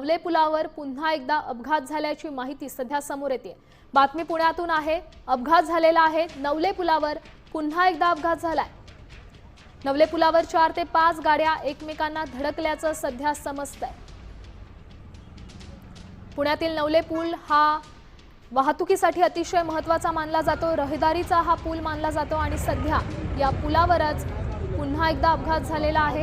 नवले पुलावर पुन्हा एकदा अपघात झाल्याची माहिती सध्या समोर येते. बातमी पुण्यातून आहे अपघात झालेला आहे नवले पुलावर पुन्हा एकदा अपघात झालाय. नवले पुलावर चार ते पाच गाड्या एकमेकांना धडकल्याचं सध्या समजतंय. पुण्यातील नवले पूल हा वाहतुकीसाठी अतिशय महत्त्वाचा मानला जातो. रहदारीचा हा पूल मानला जातो आणि सध्या या पुलावरच पुन्हा एकदा अपघात झालेला आहे.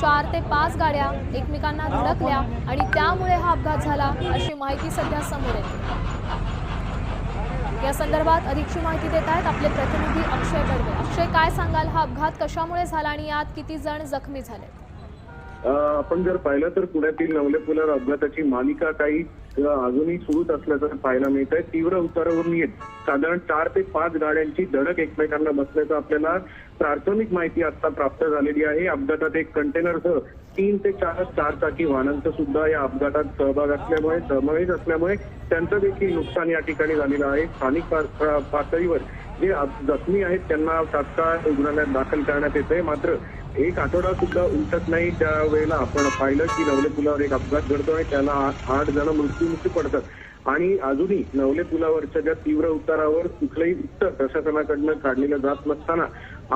चार ते पाच गाड्या एकमेकांना धडकल्या आणि त्यामुळे हा अपघात झाला अशी माहिती सध्या समोर येते. या संदर्भात अधिकची माहिती देत आहेत आपले प्रतिनिधी अक्षय बडवे अक्षय काय सांगाल? हा अपघात कशामुळे झाला आणि यात किती जण जखमी झाले? आपण जर पाहिलं तर पुण्यातील नवले पुलावर अपघाताची मालिका काही अजूनही सुरूच असल्याचं पाहायला मिळत आहे तीव्र उतारावरून येत. साधारण चार ते पाच गाड्यांची धडक एकमेकांना बसल्याचं आपल्याला प्राथमिक माहिती आता प्राप्त झालेली आहे. अपघातात एक कंटेनरसह तीन ते चार चाकी वाहनांचा सुद्धा या अपघातात सहभाग असल्यामुळे समावेश असल्यामुळे त्यांचं देखील नुकसान या ठिकाणी झालेलं आहे. स्थानिक पातळीवर जे जखमी आहेत त्यांना तात्काळ रुग्णालयात दाखल करण्यात येत आहे. मात्र एक आठवडा सुद्धा उलटत नाही. त्या वेळेला आपण पाहिलं की नवले पुलावर एक अपघात घडतो आहे त्याला आठ जण मृत्यूमुखी पडतात. आणि अजूनही नवले पुलावरच्या ज्या तीव्र उतारावर कुठलंही उत्तर प्रशासनाकडनं काढलेलं जात नसताना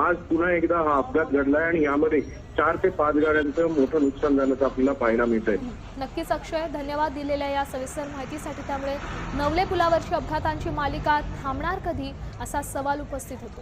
आज पुन्हा एकदा हा अपघात घडलाय आणि यामध्ये चार ते पाच गाड्यांचं मोठं नुकसान झाल्याचं आपल्याला पाहायला मिळत आहे नक्कीच अक्षय धन्यवाद दिलेल्या या सविस्तर माहितीसाठी त्यामुळे नवले पुलावरची अपघातांची मालिका थांबणार कधी असा सवाल उपस्थित होतो.